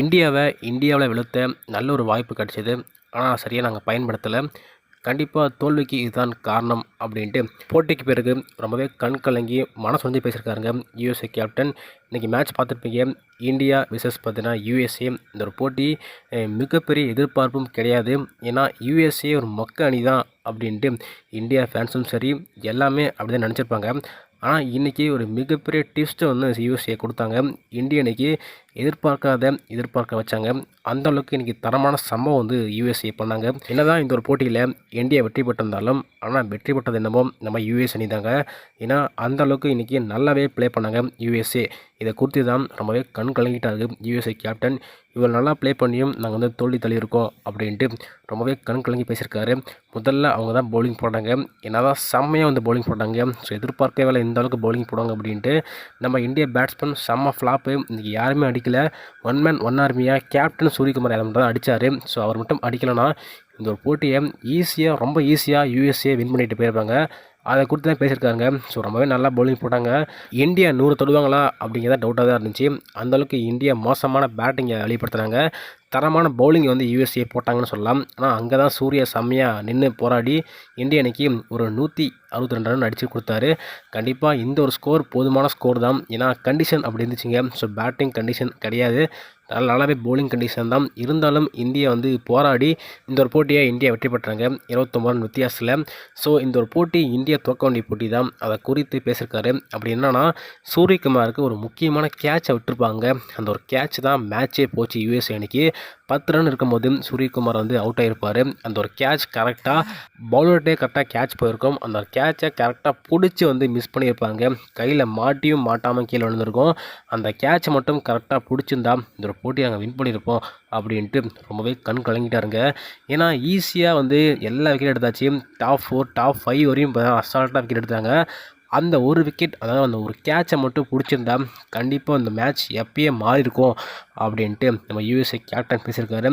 இந்தியாவை இந்தியாவில் விழுத்த நல்ல ஒரு வாய்ப்பு கிடச்சிது. ஆனால் சரியாக நாங்கள் பயன்படுத்தலை. கண்டிப்பாக தோல்விக்கு இதுதான் காரணம் அப்படின்ட்டு போட்டிக்கு பிறகு ரொம்பவே கண் கலங்கி மனசு வந்து பேசியிருக்காருங்க. யூஎஸ்ஏ கேப்டன் இன்றைக்கி மேட்ச் பார்த்துருப்பீங்க. இந்தியா விசஸ் பார்த்தீங்கன்னா யூஎஸ்ஏ இந்த ஒரு போட்டி மிகப்பெரிய எதிர்பார்ப்பும் கிடையாது. ஏன்னா யூஎஸ்ஏ ஒரு மொக்க அணி தான் அப்படின்ட்டு இந்தியா ஃபேன்ஸும் சரி எல்லாமே அப்படி தான் நினச்சிருப்பாங்க. ஆனால் இன்றைக்கி ஒரு மிகப்பெரிய டிப்ஸ்ட்டை வந்து யூஎஸ்ஏ கொடுத்தாங்க. இந்திய இன்றைக்கி எதிர்பார்க்காத எதிர்பார்க்க வச்சாங்க. அந்த அளவுக்கு இன்றைக்கி தரமான சம்பவம் வந்து யூஎஸ்ஏ பண்ணாங்க. என்னதான் இந்த ஒரு போட்டியில் இந்தியா வெற்றி பெற்றிருந்தாலும் ஆனால் வெற்றி பெற்றது என்னமோ நம்ம யூஎஸ் அணி தாங்க. ஏன்னா அந்த அளவுக்கு இன்றைக்கி நல்லாவே ப்ளே பண்ணாங்க யூஎஸ்ஏ இதை குறித்து தான் ரொம்பவே கண் கலங்கிட்டாரு யூஎஸ்ஏ கேப்டன் இவர் நல்லா ப்ளே பண்ணியும் நாங்கள் வந்து தோல்வி தள்ளியிருக்கோம் அப்படின்ட்டு ரொம்பவே கண் கலங்கி பேசியிருக்காரு. முதல்ல அவங்க தான் பவுலிங் போட்டாங்க. என்னதான் செம்மையாக வந்து பவுலிங் போட்டாங்க. ஸோ எதிர்பார்க்கவே இல்லை இந்த அளவுக்கு பவுலிங் போடுவாங்க அப்படின்ட்டு. நம்ம இந்திய பேட்ஸ்மேன் செம்ம ஃப்ளாப்பு இன்றைக்கி யாருமே அடிக்க அடிக்கல ஒன் மேன் ஒன் ஆர்மியாக கேப்டன் சூரியகுமார் யாதவ் தான் அடித்தார் ஸோ அவர் மட்டும் அடிக்கலைன்னா இந்த ஒரு போட்டியை ஈஸியாக ரொம்ப ஈஸியாக யூஎஸ்ஏ வின் பண்ணிட்டு போயிருப்பாங்க. அதை குறித்து தான் பேசியிருக்காங்க. ஸோ ரொம்பவே நல்லா பவுலிங் போட்டாங்க. இந்தியா நூறு தொடுவாங்களா அப்படிங்கிறத டவுட்டாக தான் இருந்துச்சு. அந்தளவுக்கு இந்தியா மோசமான பேட்டிங்கை வெளிப்படுத்துகிறாங்க தரமான பவுலிங்கை வந்து யூஎஸ்ஏ போட்டாங்கன்னு சொல்லலாம். ஆனால் அங்கே தான் சூர்யா செம்மையாக நின்று போராடி இந்திய அணிக்கு ஒரு நூற்றி அறுபத்தி ரெண்டு ரன் அடித்து கொடுத்தாரு. கண்டிப்பாக இந்த ஒரு ஸ்கோர் போதுமான ஸ்கோர் தான். ஏன்னா கண்டிஷன் அப்படி இருந்துச்சுங்க. ஸோ பேட்டிங் கண்டிஷன் கிடையாது. நல்லாவே பவுலிங் கண்டிஷன் தான். இருந்தாலும் இந்தியா வந்து போராடி இந்த ஒரு போட்டியை இந்தியா வெற்றி பெற்றாங்க. இருபத்தொம்பது ரன் வித்தியாசத்தில். ஸோ இந்த ஒரு போட்டி இந்தியா துவக்க வேண்டிய போட்டி தான். அதை குறித்து பேசியிருக்காரு. அப்படி என்னன்னா சூரியகுமாருக்கு ஒரு முக்கியமான கேட்சை விட்டுருப்பாங்க. அந்த ஒரு கேட்ச் தான் மேட்சே போச்சு யூஎஸ்ஏ அணிக்கு. பத்து ரன் இருக்கும்போது சூரியகுமார் வந்து அவுட் ஆகிருப்பார் அந்த ஒரு கேட்ச் கரெக்டாக பவுலர்கிட்டே கரெக்டாக கேட்ச் போயிருக்கும். அந்த கேட்சை கரெக்டாக பிடிச்சி வந்து மிஸ் பண்ணியிருப்பாங்க. கையில் மாட்டியும் மாட்டாமல் கீழே விழுந்திருக்கும். அந்த கேட்சை மட்டும் கரெக்டாக பிடிச்சிருந்தா இந்த ஒரு போட்டி நாங்கள் வின் பண்ணியிருப்போம் அப்படின்ட்டு ரொம்பவே கண் கலங்கிட்டாருங்க. ஏன்னா ஈஸியாக வந்து எல்லா விக்கெட் எடுத்தாச்சு. டாப் ஃபோர் டாப் ஃபைவ் வரையும் அசால்ட்டாக விக்கெட் எடுத்தாங்க. அந்த ஒரு விக்கெட் அதாவது அந்த ஒரு கேட்சை மட்டும் பிடிச்சிருந்தா கண்டிப்பாக அந்த மேட்ச் எப்பயே மாறி இருக்கும் அப்படின்ட்டு நம்ம யூஎஸ்ஏ கேப்டன் பேசியிருக்காரு.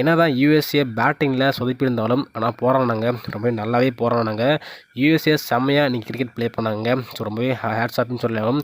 என்ன தான் யூஎஸ்ஏ பேட்டிங்கில் சொதப்பியிருந்தாலும் ஆனால் போராடினாங்க. ரொம்பவே நல்லாவே போராடினாங்க. யூஎஸ்ஏ செம்மையாக இன்றைக்கி கிரிக்கெட் ப்ளே பண்ணாங்க. ஸோ ரொம்பவே ஹேட்ஸ் ஆஃப்னு சொல்லலாம்.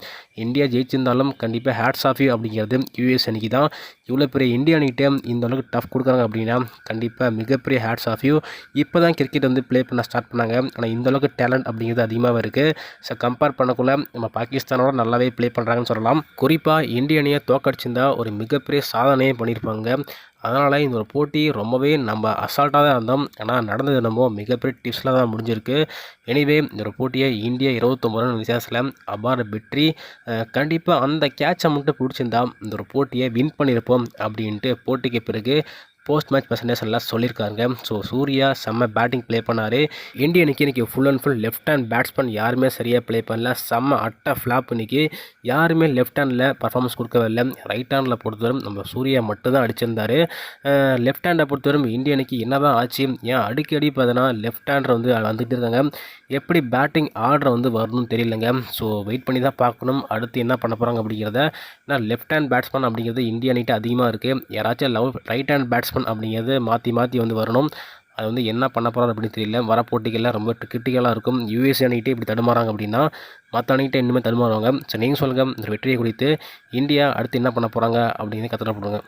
இந்தியா ஜெயிச்சிருந்தாலும் கண்டிப்பாக ஹேட்ஸ் ஆஃப் அப்படிங்கிறது யூஎஸ் அன்றைக்கி தான். இவ்வளோ பெரிய இந்தியா அணிக்கிட்டே இந்த அளவுக்கு டஃப் கொடுக்குறாங்க அப்படின்னா கண்டிப்பாக மிகப்பெரிய ஹேட்ஸ் ஆஃப் யூ இப்போ தான் கிரிக்கெட் வந்து ப்ளே பண்ண ஸ்டார்ட் பண்ணாங்க. ஆனால் இந்த அளவுக்கு டேலண்ட் அப்படிங்கிறது அதிகமாக இருக்குது ஸோ கம்பேர் பண்ணக்குள்ள நம்ம பாகிஸ்தானோட நல்லாவே ப்ளே பண்ணுறாங்கன்னு சொல்லலாம். குறிப்பாக இந்திய அணியை தோக்கடிச்சிருந்தால் ஒரு மிகப்பெரிய சாதனையே பண்ணியிருப்பாங்க. அதனால் இந்த ஒரு போட்டி ரொம்பவே நம்ம அசால்ட்டாக தான் இருந்தோம். ஆனால் நடந்தது என்னமோ மிகப்பெரிய டிப்ஸில் தான் முடிஞ்சிருக்கு. எனிவே இந்த ஒரு போட்டியை இந்தியா இருபத்தொம்பது ரன் வித்தியாசத்தில் அபார வெற்றி கண்டிப்பாக அந்த கேட்சை மட்டும் பிடிச்சிருந்தா இந்த ஒரு போட்டியை வின் பண்ணியிருப்போம் அப்படின்ட்டு போட்டிக்கு பிறகு போஸ்ட் மேட்ச் ப்ரெசன்டேஷனில் சொல்லியிருக்காங்க ஸோ சூர்யா செம்ம பேட்டிங் ப்ளே பண்ணார். இந்தியனுக்கு அணிக்கு இன்றைக்கி full and full left hand batsman யாருமே சரியாக ப்ளே பண்ணல. செம்ம அட்டை ஃப்ளாப் இன்னைக்கு. யாருமே லெஃப்ட் ஹேண்டில் பர்ஃபார்மன்ஸ் கொடுக்கவில்லை ரைட் ஹேண்டில் பொறுத்தவரும் நம்ம சூர்யா மட்டும்தான் அடிச்சிருந்தார். லெஃப்ட் ஹேண்டை பொறுத்தவரும் இந்திய என்ன தான் ஆச்சு? ஏன் அடிக்கடி பார்த்தோன்னா லெஃப்ட் ஹேண்டர் வந்து வந்துகிட்டு இருக்காங்க. எப்படி பேட்டிங் ஆர்டர் வந்து வரணும்னு தெரியலங்க. ஸோ வெயிட் பண்ணி தான் பார்க்கணும். அடுத்து என்ன பண்ண போகிறாங்க அப்படிங்கிறத. ஏன்னா லெஃப்ட் ஹேண்ட் பேட்ஸ்மேன் அப்படிங்கிறது இந்திய அணிட்டு அதிகமாக இருக்குது யாராச்சும் லவ் ரைட் ஹேண்ட் பேட்ஸ்மேன் அப்படிங்கிறது மாற்றி மாற்றி வந்து வரணும். அது வந்து என்ன பண்ண போகிறாரு அப்படின்னு தெரியல. வர போட்டிகளில் ரொம்ப கிரிட்டிக்கலாக இருக்கும். யூஎஸ் அணிகிட்டே இப்படி தடுமாறாங்க அப்படின்னா மற்ற அணிகிட்ட இன்னுமே தடுமாறுவாங்க. ஸோ நீங்கள் சொல்லுங்கள் இந்த வெற்றியை குறித்து இந்தியா அடுத்து என்ன பண்ண போகிறாங்க அப்படின்னு கற்றுக்க போடுங்க.